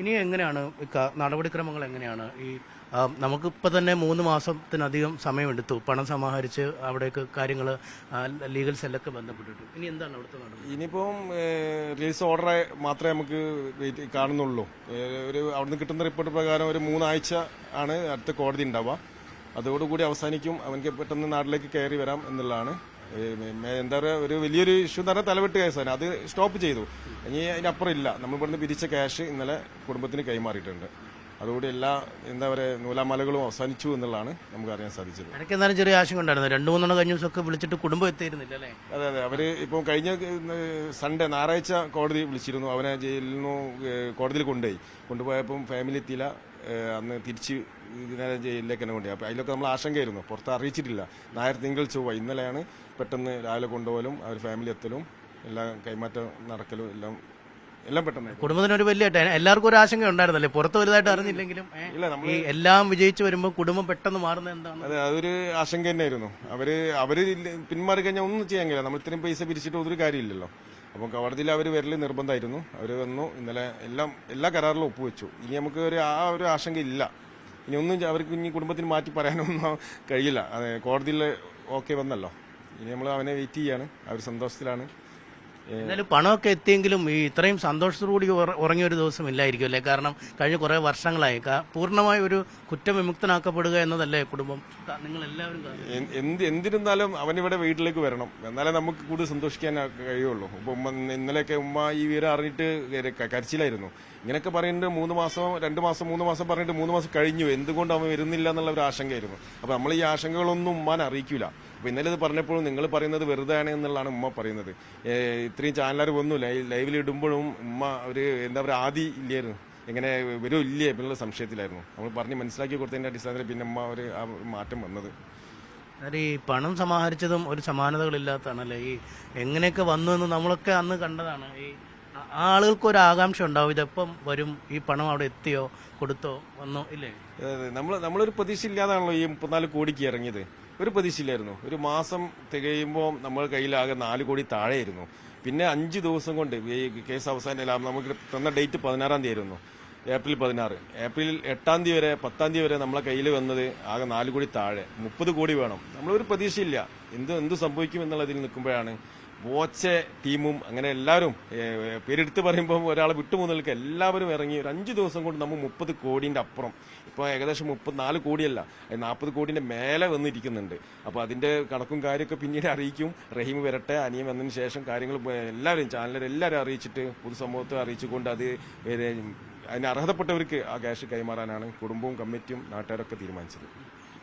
ഇനി എങ്ങനെയാണ് നടപടിക്രമങ്ങൾ എങ്ങനെയാണ്? ഈ നമുക്കിപ്പോൾ തന്നെ മൂന്ന് മാസത്തിനധികം സമയമെടുത്തു. പണം സമാഹരിച്ച് അവിടേക്ക് കാര്യങ്ങൾ ലീഗൽ സെല്ലൊക്കെ ബന്ധപ്പെട്ടിട്ടു. ഇനി എന്താണ് അവിടുത്തെ നടപടി? ഇനിയിപ്പം റിലീസ് ഓർഡർ മാത്രമേ നമുക്ക് വെയിറ്റ് കാണുന്നുള്ളൂ. ഒരു അവിടുന്ന് കിട്ടുന്ന റിപ്പോർട്ട് പ്രകാരം ഒരു മൂന്നാഴ്ച ആണ് അടുത്ത കോടതി ഉണ്ടാവുക. അതോടുകൂടി അവസാനിക്കും. അവനക്ക് പെട്ടെന്ന് നാട്ടിലേക്ക് കയറി വരാം എന്നുള്ളതാണ്. എന്താ പറയുക ഒരു വലിയൊരു ഇഷ്യൂ എന്ന് പറഞ്ഞാൽ തലവെട്ട് കേസാണ് അത് സ്റ്റോപ്പ് ചെയ്തു. ഇനി അതിനപ്പുറം ഇല്ല. നമ്മൾ ഇവിടുന്ന് പിരിച്ച ക്യാഷ് ഇന്നലെ കുടുംബത്തിന് കൈമാറിയിട്ടുണ്ട്. അതുകൂടി എല്ലാ എന്താ പറയുക നൂലാമലകളും അവസാനിച്ചു എന്നുള്ളതാണ് നമുക്ക് അറിയാൻ സാധിച്ചത്. ഇടയ്ക്ക് എന്നാലും ചെറിയ ആശങ്ക ഉണ്ടായിരുന്നു. രണ്ടു മൂന്നെണ്ണം കഴിഞ്ഞ ദിവസമൊക്കെ വിളിച്ചിട്ട് കുടുംബം എത്തിയിരുന്നില്ല അല്ലേ? അതെ അതെ. അവർ ഇപ്പം കഴിഞ്ഞ സൺഡേ ഞായറാഴ്ച കോടതി വിളിച്ചിരുന്നു. അവനെ ജയിലിൽ നിന്ന് കോടതിയിൽ കൊണ്ടുപോയി. കൊണ്ടുപോയപ്പം ഫാമിലി എത്തിയില്ല. അന്ന് തിരിച്ച് ഇതിനെ ജയിലിലേക്ക് തന്നെ കൊണ്ടുപോയി. അപ്പോൾ അതിലൊക്കെ നമ്മൾ ആശങ്കയായിരുന്നു. പുറത്ത് അറിയിച്ചിട്ടില്ല. നായർ തിങ്കൾ ചൊവ്വ ഇന്നലെയാണ് പെട്ടെന്ന് രാവിലെ കൊണ്ടുപോകലും അവർ ഫാമിലി എത്തലും എല്ലാം കൈമാറ്റം നടക്കലും എല്ലാം എല്ലാം പെട്ടെന്ന്. കുടുംബത്തിനൊരു വലിയ ടെ- എല്ലാവർക്കും ഒരു ആശങ്ക ഉണ്ടായിരുന്നല്ലേ? പുറത്ത് വലുതായിട്ട് അറിഞ്ഞില്ലെങ്കിലും ഇല്ല നമ്മൾ ഈ എല്ലാം വിജയിച്ചു വരുമ്പോൾ കുടുംബം പെട്ടെന്ന് മാറുന്നത് എന്താണ്? അതെ അതൊരു ആശങ്ക തന്നെയായിരുന്നു. അവർ അവർ പിന്മാറി കഴിഞ്ഞാൽ ഒന്നും ചെയ്യാൻ കഴിയില്ല. നമ്മൾ ഇത്രയും പൈസ പിരിച്ചിട്ട് ഒരു കാര്യമില്ലല്ലോ. അപ്പം കോടതിയിൽ അവർ വരൽ നിർബന്ധമായിരുന്നു. അവർ വന്നു ഇന്നലെ എല്ലാം എല്ലാ കരാറിലും ഒപ്പുവെച്ചു. ഇനി നമുക്ക് ഒരു ആ ഒരു ആശങ്ക ഇല്ല. ഇനി ഒന്നും അവർക്ക് ഇനി കുടുംബത്തിന് മാറ്റി പറയാനൊന്നും കഴിയില്ല. കോടതിയിൽ ഓക്കെ വന്നല്ലോ. ഇനി നമ്മൾ അവനെ വെയിറ്റ് ചെയ്യാണ്. അവർ സന്തോഷത്തിലാണ്. എന്നാലും പണമൊക്കെ എത്തിയെങ്കിലും ഈ ഇത്രയും സന്തോഷത്തോടുകൂടി ഉറ- ഉറങ്ങിയ ഒരു ദിവസം ഇല്ലായിരിക്കും അല്ലേ? കാരണം കഴിഞ്ഞ കുറെ വർഷങ്ങളായി. പൂർണമായ ഒരു കുറ്റവിമുക്തനാക്കപ്പെടുക എന്നതല്ലേ കുടുംബം? നിങ്ങൾ എല്ലാവരും എന്ത് എന്തിരുന്നാലും അവനിവിടെ വീട്ടിലേക്ക് വരണം. എന്നാലേ നമുക്ക് കൂടുതൽ സന്തോഷിക്കാൻ കഴിയുള്ളൂ. ഇപ്പൊ ഉമ്മ ഇന്നലെയൊക്കെ ഉമ്മ ഈ വിവരം അറിഞ്ഞിട്ട് കരച്ചിലായിരുന്നു. ഇങ്ങനെയൊക്കെ പറയുന്നുണ്ട് മൂന്ന് മാസം രണ്ട് മാസം മൂന്ന് മാസം പറഞ്ഞിട്ട് മൂന്ന് മാസം കഴിഞ്ഞു. എന്തുകൊണ്ട് അവൻ വരുന്നില്ല എന്നുള്ള ഒരു ആശങ്കയായിരുന്നു. അപ്പൊ നമ്മൾ ഈ ആശങ്കകളൊന്നും ഉമ്മാൻ അറിയിക്കൂല. അപ്പൊ ഇന്നലെ ഇത് പറഞ്ഞപ്പോഴും നിങ്ങൾ പറയുന്നത് വെറുതെയാണ് എന്നുള്ളതാണ് ഉമ്മ പറയുന്നത്. ഇത്രയും ചാനലുകാർ വന്നു ലൈവിൽ ഇടുമ്പോഴും ഉമ്മ ഒരു എന്താ പറയുക ആദി ഇല്ലായിരുന്നു എങ്ങനെ വരും ഇല്ലേ എന്നുള്ള സംശയത്തിലായിരുന്നു. നമ്മൾ പറഞ്ഞ് മനസ്സിലാക്കി കൊടുത്തതിന്റെ അടിസ്ഥാനത്തിൽ പിന്നെ ഉമ്മ ഒരു ആ മാറ്റം വന്നത്. അതായത് ഈ പണം സമാഹരിച്ചതും ഒരു സമാനതകളില്ലാത്തതാണല്ലേ? ഈ എങ്ങനെയൊക്കെ വന്നു എന്ന് നമ്മളൊക്കെ അന്ന് കണ്ടതാണ്. ഈ ആളുകൾക്ക് ഒരു ആകാംക്ഷ ഉണ്ടാവും. ഇതെപ്പം വരും? ഈ പണം അവിടെ എത്തിയോ? കൊടുത്തോ? വന്നോ? ഇല്ലേ? നമ്മൾ നമ്മളൊരു പ്രതീക്ഷ ഇല്ലാതാണല്ലോ ഈ മുപ്പത്തിനാല് കോടിക്ക് ഇറങ്ങിയത്. ഒരു പ്രതീക്ഷയില്ലായിരുന്നു. ഒരു മാസം തികയുമ്പോൾ നമ്മൾ കയ്യിലാകെ നാല് കോടി താഴെയായിരുന്നു. പിന്നെ അഞ്ച് ദിവസം കൊണ്ട് ഈ കേസ് അവസാനം നമുക്ക് തന്ന ഡേറ്റ് പതിനാറാം തീയതി ആയിരുന്നു ഏപ്രിൽ പതിനാറ്. ഏപ്രിൽ എട്ടാം തീയതി വരെ പത്താം തീയതി വരെ നമ്മളെ കയ്യിൽ വന്നത് ആകെ നാല് കോടി താഴെ. മുപ്പത് കോടി വേണം. നമ്മളൊരു പ്രതീക്ഷയില്ല. എന്ത് എന്ത് സംഭവിക്കും എന്നുള്ളതിൽ നിൽക്കുമ്പോഴാണ് ബോച്ചെ ടീമും അങ്ങനെ എല്ലാവരും പേരെടുത്ത് പറയുമ്പോൾ ഒരാളെ വിട്ടുപോകുന്നവർക്ക് എല്ലാവരും ഇറങ്ങി ഒരു അഞ്ച് ദിവസം കൊണ്ട് നമ്മൾ മുപ്പത് കോടിന്റെ അപ്പുറം. ഇപ്പോൾ ഏകദേശം മുപ്പത്തിനാല് കോടിയല്ല നാൽപ്പത് കോടിന്റെ മേലെ വന്നിരിക്കുന്നുണ്ട്. അപ്പോൾ അതിന്റെ കണക്കും കാര്യമൊക്കെ പിന്നീട് അറിയിക്കും. റഹീം വരട്ടെ അനിയൻ വന്നതിന് ശേഷം കാര്യങ്ങൾ എല്ലാവരും ചാനലിൽ എല്ലാവരും അറിയിച്ചിട്ട് പൊതുസമൂഹത്തെ അറിയിച്ചുകൊണ്ട് അത് അതിന് അർഹതപ്പെട്ടവർക്ക് ആ ക്യാഷ് കൈമാറാനാണ് കുടുംബവും കമ്മിറ്റിയും നാട്ടുകാരൊക്കെ തീരുമാനിച്ചത്.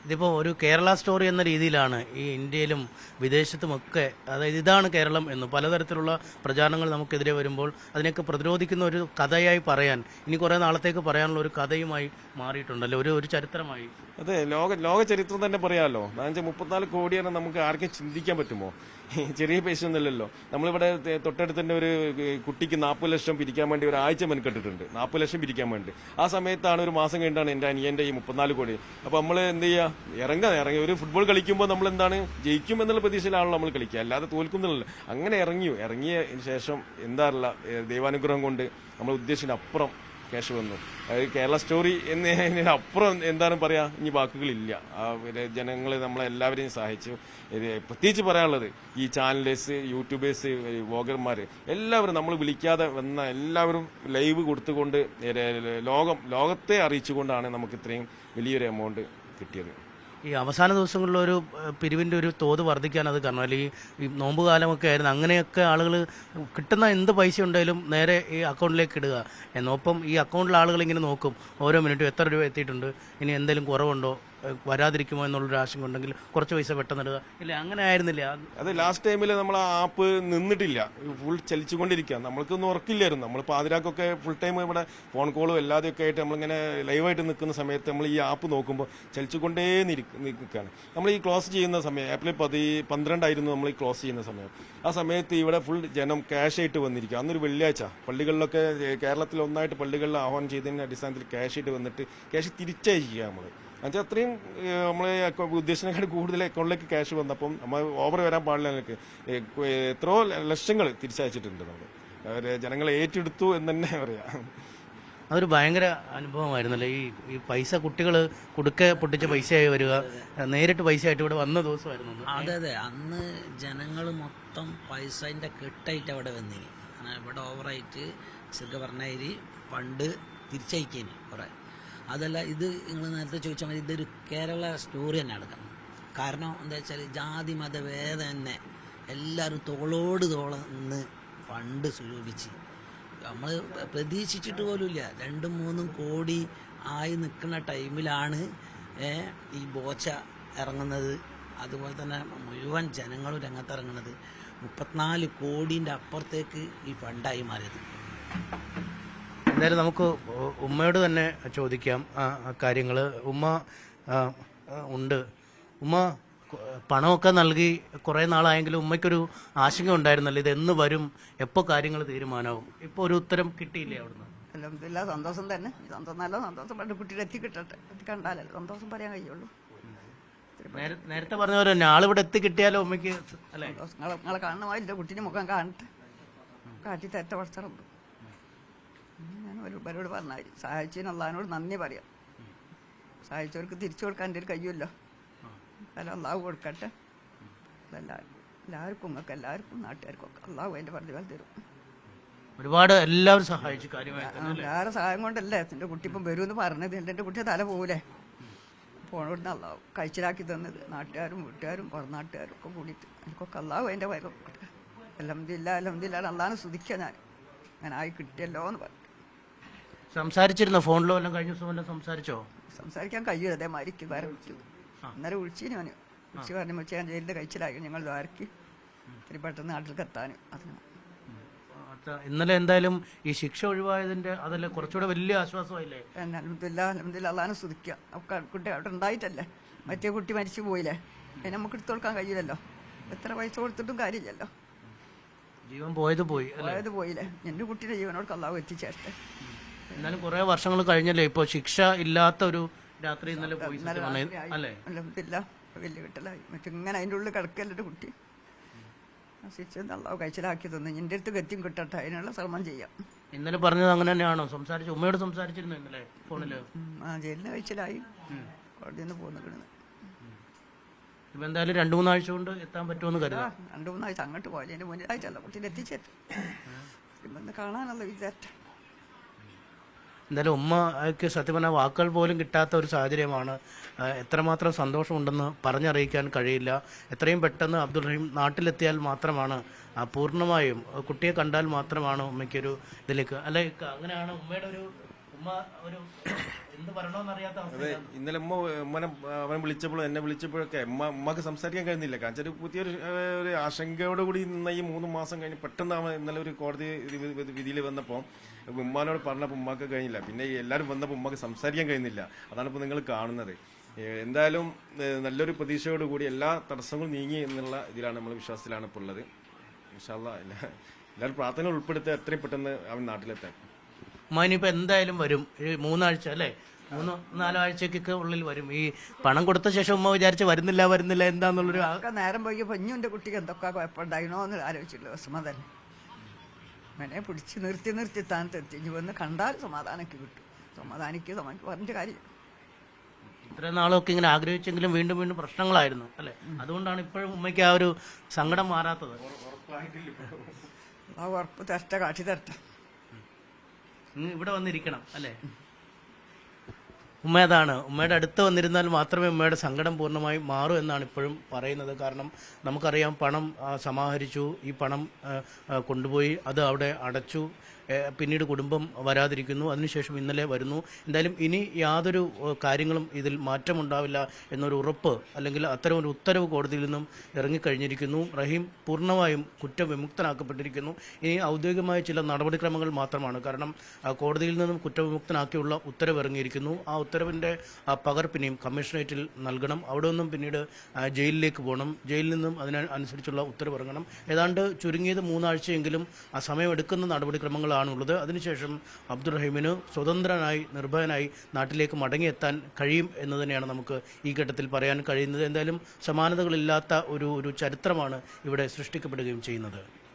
ഇതിപ്പോൾ ഒരു കേരള സ്റ്റോറി എന്ന രീതിയിലാണ് ഈ ഇന്ത്യയിലും വിദേശത്തുമൊക്കെ അതായത് ഇതാണ് കേരളം എന്ന് പലതരത്തിലുള്ള പ്രചാരണങ്ങൾ നമുക്കെതിരെ വരുമ്പോൾ അതിനെയൊക്കെ പ്രതിരോധിക്കുന്ന ഒരു കഥയായി പറയാൻ ഇനി കുറേ നാളത്തേക്ക് പറയാനുള്ള ഒരു കഥയുമായി മാറിയിട്ടുണ്ടല്ലോ ഒരു ഒരു ചരിത്രമായി. അതെ ലോക ലോക ചരിത്രം തന്നെ പറയാമല്ലോ എന്നുവെച്ചാൽ മുപ്പത്തിനാല് കോടിയാണ് നമുക്ക് ആർക്കും ചിന്തിക്കാൻ പറ്റുമോ? ചെറിയ പൈസ ഒന്നുമല്ലല്ലോ. നമ്മളിവിടെ തൊട്ടടുത്ത് തന്നെ ഒരു കുട്ടിക്ക് നാൽപ്പത് ലക്ഷം പിരിക്കാൻ വേണ്ടി ഒരു ആഴ്ച മെനക്കെട്ടിട്ടുണ്ട് നാൽപ്പത് ലക്ഷം പിരിക്കാൻ വേണ്ടി. ആ സമയത്താണ് ഒരു മാസം കഴിഞ്ഞിട്ടാണ് എന്റെ അനിയന്റെ ഈ മുപ്പത്തിനാല് കോടി. അപ്പോൾ നമ്മൾ എന്ത് ചെയ്യുക ഇറങ്ങുക ഇറങ്ങി. ഒരു ഫുട്ബോൾ കളിക്കുമ്പോൾ നമ്മൾ എന്താണ്? ജയിക്കും എന്നുള്ള പ്രതീക്ഷയിലാണല്ലോ നമ്മൾ കളിക്കുക. അല്ലാതെ തോൽക്കുന്നില്ല അങ്ങനെ ഇറങ്ങിയോ? ഇറങ്ങിയ ശേഷം എന്താ ദൈവാനുഗ്രഹം കൊണ്ട് നമ്മൾ ഉദ്ദേശിച്ച അപ്പുറം ക്യാഷ് വന്നു. കേരള സ്റ്റോറി എന്നതിന് അപ്പുറം എന്താണ് പറയാ? ഇനി വാക്കുകളില്ല. ആ ജനങ്ങളെ നമ്മളെല്ലാവരെയും സഹായിച്ചു. പ്രത്യേകിച്ച് പറയാനുള്ളത് ഈ ചാനലേഴ്സ് യൂട്യൂബേഴ്സ് വോഗർമാർ എല്ലാവരും നമ്മൾ വിളിക്കാതെ വന്ന എല്ലാവരും ലൈവ് കൊടുത്തുകൊണ്ട് ലോകം ലോകത്തെ അറിയിച്ചുകൊണ്ടാണ് നമുക്ക് ഇത്രയും വലിയൊരു എമൗണ്ട് കിട്ടിയത്. ഈ അവസാന ദിവസങ്ങളിൽ ഒരു പിരിവിന്റെ ഒരു തോത് വർദ്ധിക്കാൻ അത് കാരണം. അല്ലെങ്കിൽ ഈ നോമ്പ് കാലമൊക്കെ ആയിരുന്നു. അങ്ങനെയൊക്കെ ആളുകൾ കിട്ടുന്ന എന്ത് പൈസ ഉണ്ടെങ്കിലും നേരെ ഈ അക്കൗണ്ടിലേക്ക് ഇടുക. എന്നൊപ്പം ഈ അക്കൗണ്ടിലെ ആളുകൾ ഇങ്ങനെ നോക്കും. ഓരോ മിനിറ്റും എത്ര രൂപ എത്തിയിട്ടുണ്ട്? ഇനി എന്തെങ്കിലും കുറവുണ്ടോ? വരാതിരിക്കുമോ എന്നുള്ളൊരു ആശങ്ക ഉണ്ടെങ്കിൽ കുറച്ച് പൈസ പെട്ടെന്ന് ഇടുക. ഇല്ല അങ്ങനെ ആയിരുന്നില്ല. അത് ലാസ്റ്റ് ടൈമിൽ നമ്മൾ ആ ആപ്പ് നിന്നിട്ടില്ല. ഫുൾ ചലിച്ചുകൊണ്ടിരിക്കുക നമ്മൾക്കൊന്നും ഉറക്കില്ലായിരുന്നു. നമ്മൾ പാതിരാക്കൊക്കെ ഫുൾ ടൈം ഇവിടെ ഫോൺ കോളും എല്ലാതെയൊക്കെ ആയിട്ട് നമ്മളിങ്ങനെ ലൈവായിട്ട് നിൽക്കുന്ന സമയത്ത് നമ്മൾ ഈ ആപ്പ് നോക്കുമ്പോൾ ചലിച്ചുകൊണ്ടേ നിൽക്കുകയാണ് നമ്മൾ ഈ ക്ലോസ് ചെയ്യുന്ന സമയം ഏപ്രിൽ പതി പന്ത്രണ്ടായിരുന്നു നമ്മൾ ഈ ക്ലോസ് ചെയ്യുന്ന സമയം. ആ സമയത്ത് ഇവിടെ ഫുൾ ജനം ക്യാഷ് ആയിട്ട് വന്നിരിക്കുക അന്നൊരു വെള്ളിയാഴ്ച പള്ളികളിലൊക്കെ കേരളത്തിൽ ഒന്നായിട്ട് പള്ളികളിൽ ആഹ്വാനം ചെയ്തതിന്റെ അടിസ്ഥാനത്തിൽ ക്യാഷ് ആയിട്ട് വന്നിട്ട് ക്യാഷ് തിരിച്ചയക്കുക നമ്മൾ എന്നുവെച്ചാൽ അത്രയും നമ്മൾ നമ്മളെ ഉദ്ദേശിച്ചതിനേക്കാൾ കൂടുതൽ അക്കൗണ്ടിലേക്ക് ക്യാഷ് വന്നപ്പം നമ്മൾ ഓവർ വരാൻ പാടില്ല എനിക്ക് എത്രയോ ലക്ഷങ്ങൾ തിരിച്ചയച്ചിട്ടുണ്ട് നമ്മൾ അവർ ജനങ്ങളെ ഏറ്റെടുത്തു എന്ന് തന്നെ പറയാം. അതൊരു ഭയങ്കര അനുഭവമായിരുന്നല്ലേ? ഈ ഈ പൈസ കുട്ടികൾ കുടുക്കെ പൊട്ടിച്ച പൈസയായി വരിക നേരിട്ട് പൈസയായിട്ട് ഇവിടെ വന്ന ദിവസമായിരുന്നു അതെ. അതെ അന്ന് ജനങ്ങൾ മൊത്തം പൈസന്റെ കെട്ടായിട്ട് അവിടെ വന്നിന്. അങ്ങനെ ഇവിടെ ഓവറായിട്ട് ശരിക്കും പറഞ്ഞാൽ ഫണ്ട് തിരിച്ചയക്കേനി കുറേ. അതല്ല ഇത് നിങ്ങൾ നേരത്തെ ചോദിച്ചാൽ മതി ഇതൊരു കേരള സ്റ്റോറി തന്നെ എടുക്കണം കാരണം എന്താ വെച്ചാൽ ജാതി മതഭേദം തന്നെ എല്ലാവരും തോളോട് തോളന്ന് ഫണ്ട് സ്വരൂപിച്ച്. നമ്മൾ പ്രതീക്ഷിച്ചിട്ട് പോലുമില്ല. രണ്ടും മൂന്നും കോടി ആയി നിൽക്കുന്ന ടൈമിലാണ് ഈ ബോച്ച ഇറങ്ങുന്നത്. അതുപോലെ തന്നെ മുഴുവൻ ജനങ്ങളും രംഗത്തിറങ്ങുന്നത്. മുപ്പത്തിനാല് കോടിന്റെ അപ്പുറത്തേക്ക് ഈ ഫണ്ടായി മാറിയത്. എന്തായാലും നമുക്ക് ഉമ്മയോട് തന്നെ ചോദിക്കാം കാര്യങ്ങൾ ഉമ്മ ഉണ്ട്. ഉമ്മ പണമൊക്കെ നൽകി കുറേ നാളായെങ്കിലും ഉമ്മയ്ക്കൊരു ആശങ്ക ഉണ്ടായിരുന്നല്ലോ. ഇത് എന്ന് വരും? എപ്പോൾ കാര്യങ്ങൾ തീരുമാനമാവും ഇപ്പോൾ ഒരു ഉത്തരം കിട്ടിയില്ലേ അവിടുന്ന്? സന്തോഷം തന്നെ. സന്തോഷം നല്ല സന്തോഷം പണ്ട് കുട്ടിയുടെ എത്തി കിട്ടട്ടെ എത്തി കണ്ടാലല്ലേ സന്തോഷം പറയാൻ കഴിയുള്ളൂ. നേരത്തെ പറഞ്ഞ പോലെ തന്നെ ആളിവിടെ എത്തി കിട്ടിയാലോ ഉമ്മയ്ക്ക് അല്ലേ? നിങ്ങളെ കാണണമായില്ല. കുട്ടീന്റെ മുഖം കാണട്ടെ. കാട്ടി തരത്തെ വളർത്തറുണ്ട് ഞാൻ ഒരു ഇവരോട് പറഞ്ഞാൽ സഹായിച്ചതിന് അള്ളഹാനോട് നന്ദി പറയാം. സഹായിച്ചവർക്ക് തിരിച്ചു കൊടുക്കാൻ എന്റെ ഒരു കഴിയുമല്ലോ അല്ല അള്ളാഹു കൊടുക്കട്ടെ. എല്ലാവർക്കും എല്ലാവർക്കും നിങ്ങൾക്ക് എല്ലാവർക്കും നാട്ടുകാർക്കും ഒക്കെ അള്ളാഹു അതിന്റെ പ്രതിഫലം തരും. ഒരുപാട് എല്ലാവരും സഹായിച്ചു വേറെ സഹായം കൊണ്ടല്ലേ? എന്റെ കുട്ടി ഇപ്പം വരുമെന്ന് പറഞ്ഞത്. എന്റെ എന്റെ കുട്ടിയെ തല പോകൂലേ പോണോടുന്ന് അള്ളാഹു കഴിച്ചിലാക്കി തന്നത്. നാട്ടുകാരും വീട്ടുകാരും പുറം നാട്ടുകാരും ഒക്കെ കൂടിയിട്ട് എനിക്കൊക്കെ അള്ളാഹു അതിന്റെ വയറ് കൊടുക്കട്ടെ. അലഹമില്ല അലഹമില്ല അള്ളാഹാനെ സ്തുതിക്കുക ഞാൻ. അങ്ങനെ ആയി കിട്ടിയല്ലോ എന്ന് പറഞ്ഞു സംസാരിച്ചിരുന്നോ? ഫോണിലോ എല്ലാം കഴിഞ്ഞ ദിവസം എല്ലാം സംസാരിച്ചോ? സംസാരിക്കാൻ കഴിയും മരിക്കും വേറെ വിളിച്ചു അന്നേരം വിളിച്ചിന് അവന്. വിളിച്ച് പറഞ്ഞു വെച്ചാൽ ഞാൻ ജയിലിന്റെ കഴിച്ചിലായി ഞങ്ങൾ ദ്വാരക്ക് ഇത്തിരി പെട്ടെന്ന് നാട്ടിലേക്ക് എത്താനും അതിന്. ഇന്നലെ എന്തായാലും ഈ ശിക്ഷ ഒഴിവായതിന്റെ അതല്ലേ കുറച്ചുകൂടെ വലിയ ആശ്വാസമായില്ലേ? അലഹമില്ല അലഹമില്ല അള്ളാഹാനെ സ്തുതിക്കുക ഒക്കെ കുട്ടി അവിടെ ഉണ്ടായിട്ടല്ലേ? മറ്റേ കുട്ടി മരിച്ചു പോയില്ലേ? അതിന് നമുക്ക് എടുത്തു കൊടുക്കാൻ കഴിയില്ലല്ലോ. എത്ര പൈസ കൊടുത്തിട്ടും കാര്യമില്ലല്ലോ. ജീവൻ പോയത് പോയി പോയത് പോയില്ലേ? എന്റെ കുട്ടിയുടെ ജീവനോട് അള്ളാഹു എത്തിച്ചേരട്ടെ. എന്നാലും കുറെ വർഷങ്ങൾ കഴിഞ്ഞല്ലേ? ഇപ്പൊ ശിക്ഷ ഇല്ലാത്ത ഒരു രാത്രി ഇന്നലെ പോയി അല്ലേ? അൽഹംദുലില്ലാ, വലിയ കിട്ടലായി മറ്റിങ്ങനെ അതിന്റെ ഉള്ളിൽ കിടക്കല്ലേ എന്റെ കുട്ടി. ശിക്ഷ അള്ളാഹു കഴിച്ചിലാക്കി തന്നു. എന്റെ അടുത്ത് ഗത്യം കിട്ടട്ടെ അതിനുള്ള ശ്രമം ചെയ്യാം. ഇന്നലെ പറഞ്ഞത് അങ്ങനെ തന്നെയാണോ? സംസാരിച്ചു ഉമ്മയോട് സംസാരിച്ചിരുന്നു ഇന്നലെ ഫോണിൽ? ആ ജയിലിന് കഴിച്ചിലായി കോടതിയിൽ നിന്ന് പോന്നു കിടന്ന്. ഇപ്പൊ എന്തായാലും രണ്ടു മൂന്നാഴ്ച കൊണ്ട് എത്താൻ പറ്റുമെന്ന് കരുതാം. രണ്ടു മൂന്നാഴ്ച അങ്ങോട്ട് പോയാലും മുന്നിലാഴ്ച മുന്നിലായിട്ടല്ല കുട്ടീനെ എത്തിച്ചേരും. കാണാനുള്ള വിചാരിച്ച എന്തായാലും ഉമ്മയ്ക്ക് സത്യം പറഞ്ഞാൽ വാക്കുകൾ പോലും കിട്ടാത്ത ഒരു സാഹചര്യമാണ്. എത്രമാത്രം സന്തോഷമുണ്ടെന്ന് പറഞ്ഞറിയിക്കാൻ കഴിയില്ല. എത്രയും പെട്ടെന്ന് അബ്ദുൾ റഹീം നാട്ടിലെത്തിയാൽ മാത്രമാണ് പൂർണമായും കുട്ടിയെ കണ്ടാൽ മാത്രമാണ് ഉമ്മയ്ക്കൊരു ഇതിലേക്ക്. അല്ലെ അങ്ങനെയാണ് ഉമ്മയുടെ ഒരു അതെ ഇന്നലെ ഉമ്മ ഉമ്മനെ അവൻ വിളിച്ചപ്പോഴും എന്നെ വിളിച്ചപ്പോഴൊക്കെ ഉമ്മ ഉമ്മക്ക് സംസാരിക്കാൻ കഴിഞ്ഞില്ല കാരണം ഒരു പുതിയൊരു ഒരു ആശങ്കയോടുകൂടി നിന്ന ഈ മൂന്ന് മാസം കഴിഞ്ഞ് പെട്ടെന്ന് അവൻ ഇന്നലെ ഒരു കോടതി വിധിയിൽ വന്നപ്പോൾ ഉമ്മാനോട് പറഞ്ഞപ്പോൾ ഉമ്മാക്ക് കഴിഞ്ഞില്ല. പിന്നെ ഈ എല്ലാവരും വന്നപ്പോൾ ഉമ്മാക്ക് സംസാരിക്കാൻ കഴിയുന്നില്ല അതാണ് ഇപ്പോൾ നിങ്ങൾ കാണുന്നത്. എന്തായാലും നല്ലൊരു പ്രതീക്ഷയോട് കൂടി എല്ലാ തടസ്സങ്ങളും നീങ്ങി എന്നുള്ള ഇതിലാണ് നമ്മൾ വിശ്വാസത്തിലാണ് ഇപ്പോൾ ഉള്ളത്. വിശാല എല്ലാവരും പ്രാർത്ഥന ഉൾപ്പെടുത്തി എത്രയും പെട്ടെന്ന് അവൻ നാട്ടിലെത്താൻ. ഇനിയിപ്പോ എന്തായാലും വരും. മൂന്നാഴ്ച അല്ലേ? നാലോ ആഴ്ചക്കൊക്കെ ഉള്ളിൽ വരും. ഈ പണം കൊടുത്ത ശേഷം ഉമ്മ വിചാരിച്ച് വരുന്നില്ല വരുന്നില്ല എന്താന്നുള്ളൊരു നേരം പോയി. പൊന്നു എന്റെ കുട്ടിക്ക് എന്തൊക്കെ കുഴപ്പമുണ്ടായിരുന്നോ എന്ന് ആലോചിച്ചില്ല വിഷമം തന്നെ. അവനെ പിടിച്ച് നിർത്തി നിർത്തി താൻ തെറ്റിഞ്ഞു വന്ന് കണ്ടാൽ സമാധാനമൊക്കെ കിട്ടും. സമാധാനിക്കുക സമാനിക്കുക പറഞ്ഞ കാര്യം ഇത്രയും നാളൊക്കെ ഇങ്ങനെ ആഗ്രഹിച്ചെങ്കിലും വീണ്ടും വീണ്ടും പ്രശ്നങ്ങളായിരുന്നു അല്ലെ? അതുകൊണ്ടാണ് ഇപ്പോഴും ഉമ്മയ്ക്ക് ആ ഒരു സങ്കടം മാറാത്തത്. ആ ഉറപ്പ് തരട്ടെ കാട്ടി തരട്ടെ. ഇവിടെ വന്നിരിക്കണം അല്ലേ? ഉമ്മ അതാണ് ഉമ്മയുടെ അടുത്ത് വന്നിരുന്നാൽ മാത്രമേ ഉമ്മയുടെ സങ്കടം പൂർണമായി മാറൂ എന്നാണ് ഇപ്പോഴും പറയുന്നത്. കാരണം നമുക്കറിയാം പണം സമാഹരിച്ചു. ഈ പണം കൊണ്ടുപോയി അത് അവിടെ അടച്ചു. പിന്നീട് കുടുംബം വരാതിരിക്കുന്നു. അതിനുശേഷം ഇന്നലെ വരുന്നു. എന്തായാലും ഇനി യാതൊരു കാര്യങ്ങളും ഇതിൽ മാറ്റമുണ്ടാവില്ല എന്നൊരു ഉറപ്പ് അല്ലെങ്കിൽ അത്തരം ഒരു ഉത്തരവ് കോടതിയിൽ നിന്നും ഇറങ്ങിക്കഴിഞ്ഞിരിക്കുന്നു. റഹീം പൂർണമായും കുറ്റവിമുക്തനാക്കപ്പെട്ടിരിക്കുന്നു. ഇനി ഔദ്യോഗികമായ ചില നടപടിക്രമങ്ങൾ മാത്രമാണ്. കാരണം കോടതിയിൽ നിന്നും കുറ്റവിമുക്തനാക്കിയുള്ള ഉത്തരവ് ഇറങ്ങിയിരിക്കുന്നു. ആ ഉത്തരവിന്റെ പകർപ്പിനെയും കമ്മീഷണറേറ്റിൽ നൽകണം. അവിടെ നിന്നും പിന്നീട് ജയിലിലേക്ക് പോകണം. ജയിലിൽ നിന്നും അതിനനുസരിച്ചുള്ള ഉത്തരവ് ഇറങ്ങണം. ഏതാണ്ട് ചുരുങ്ങിയത് മൂന്നാഴ്ചയെങ്കിലും ആ സമയമെടുക്കുന്ന നടപടിക്രമങ്ങളാണുള്ളത് അതിനുശേഷം അബ്ദുറഹീമിന് സ്വതന്ത്രനായി നിർഭയനായി നാട്ടിലേക്ക് മടങ്ങിയെത്താൻ കഴിയും എന്ന് തന്നെയാണ് നമുക്ക് ഈ ഘട്ടത്തിൽ പറയാൻ കഴിയുന്നത്. എന്തായാലും സമാനതകളില്ലാത്ത ഒരു ഒരു ചരിത്രമാണ് ഇവിടെ സൃഷ്ടിക്കപ്പെടുകയും ചെയ്യുന്നത്.